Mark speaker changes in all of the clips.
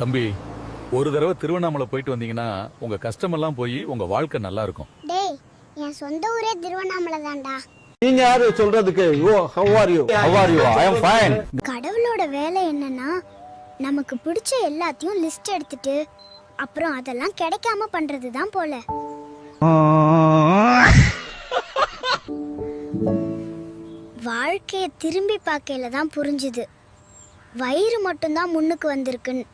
Speaker 1: தம்பி ஒரு தடவை திருவண்ணாமலை போயிட்டு வந்தீங்கன்னா உங்க கஷ்டமெல்லாம் போய் உங்க வாழ்க்கை நல்லா இருக்கும்.
Speaker 2: டேய் என் சொந்த ஊரே திருவண்ணாமலை தான்டா.
Speaker 3: நீங்க யாரு சொல்றதுக்கு? ஓ how are you how are you I am fine
Speaker 2: கடவுளோட வேலை என்னன்னா நமக்கு பிடிச்ச எல்லாத்தையும் லிஸ்ட் எடுத்துட்டு அப்புறம் அதெல்லாம் கிடைக்காம பண்றது தான் போல. வாழ்க்கைய திரும்பி பார்க்கையில தான் புரிஞ்சுது. வயிறு மட்டும்தான் முன்னுக்கு வந்திருக்குன்னு.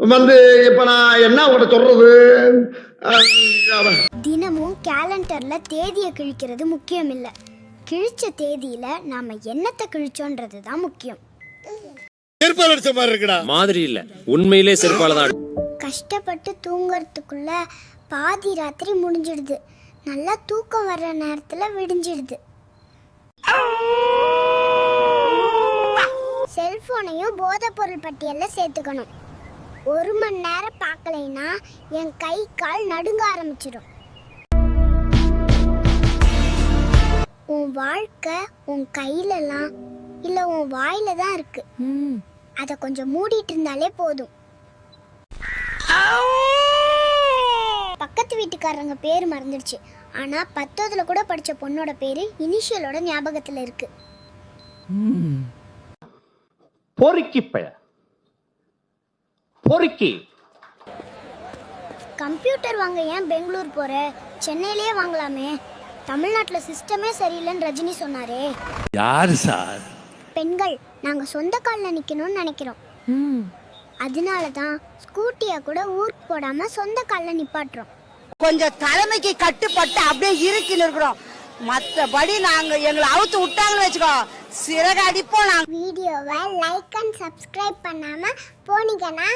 Speaker 4: வந்து இப்ப நான் என்ன உங்கள்கிட்ட சொல்றது? அஹ்,
Speaker 2: தினமும் கேலண்டர்ல தேதியை கிழிக்கிறது முக்கியம் இல்ல கிழிச்ச தேதியில நாம என்னத்தை கிழிச்சோன்றது தான் முக்கியம்.
Speaker 5: மாதிரி இல்ல. உண்மையிலே செருப்பால தான்
Speaker 2: கஷ்டப்பட்டு தூங்குறதுக்குள்ள பாதி ராத்திரி முடிஞ்சிடுது. நல்லா தூக்கம் வர்ற நேரத்துல விடிஞ்சிடுது. போதைப் பொருள் பட்டியல்ல சேர்த்துக்கணும். ஒரு மணி நேரம் பார்க்கலைன்னா என் கை கால் நடுங்க ஆரம்பிச்சிடும். உன் வாழ்க்கை உன் கையிலலாம் இல்ல உன் வாயில தான் இருக்கு அதை கொஞ்சம் மூடிட்டு இருந்தாலே போதும். பக்கத்து வீட்டுக்காரங்க பேர் மறந்துடுச்சு. ஆனா பத்தோதுல கூட படிச்ச பொண்ணோட பேரு இனிஷியலோட ஞாபகத்துல இருக்கு.
Speaker 3: பொறுக்கி பய பொறுக்கி.
Speaker 2: கம்ப்யூட்டர் வாங்க ஏன் பெங்களூர் போற? சென்னையிலேயே வாங்கலாமே. தமிழ்நாட்டுல சிஸ்டமே சரியில்லைன்னு ரஜினி சொன்னாரே.
Speaker 1: யாரு சார்?
Speaker 2: பெண்கள் நாங்க சொந்த கால்ல நிக்கணும்னு நினைக்கிறோம். அதனால தான் ஸ்கூட்டியை கூட ஊருக்கு போடாம சொந்த கால்ல நிப்பாட்டுறோம்.
Speaker 6: கொஞ்சம் தலைமைக்கு கட்டுப்பட்டு அப்படியே இருக்கின்னு இருக்கிறோம். மத்தபடி நாங்க எங்களை அவுத்து விட்டாங்கன்னு வச்சுக்கோ. சிறகு நாங்க
Speaker 2: வீடியோவை லைக் அண்ட் சப்ஸ்கிரைப் பண்ணாம போனீங்கன்னா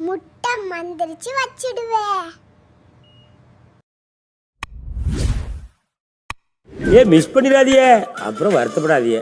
Speaker 2: முட்டை மந்திரிச்சு வச்சிடுவேன்.
Speaker 7: ஏ மிஸ் பண்ணிடாதீங்க அப்புறம் வருத்தப்படாதீங்க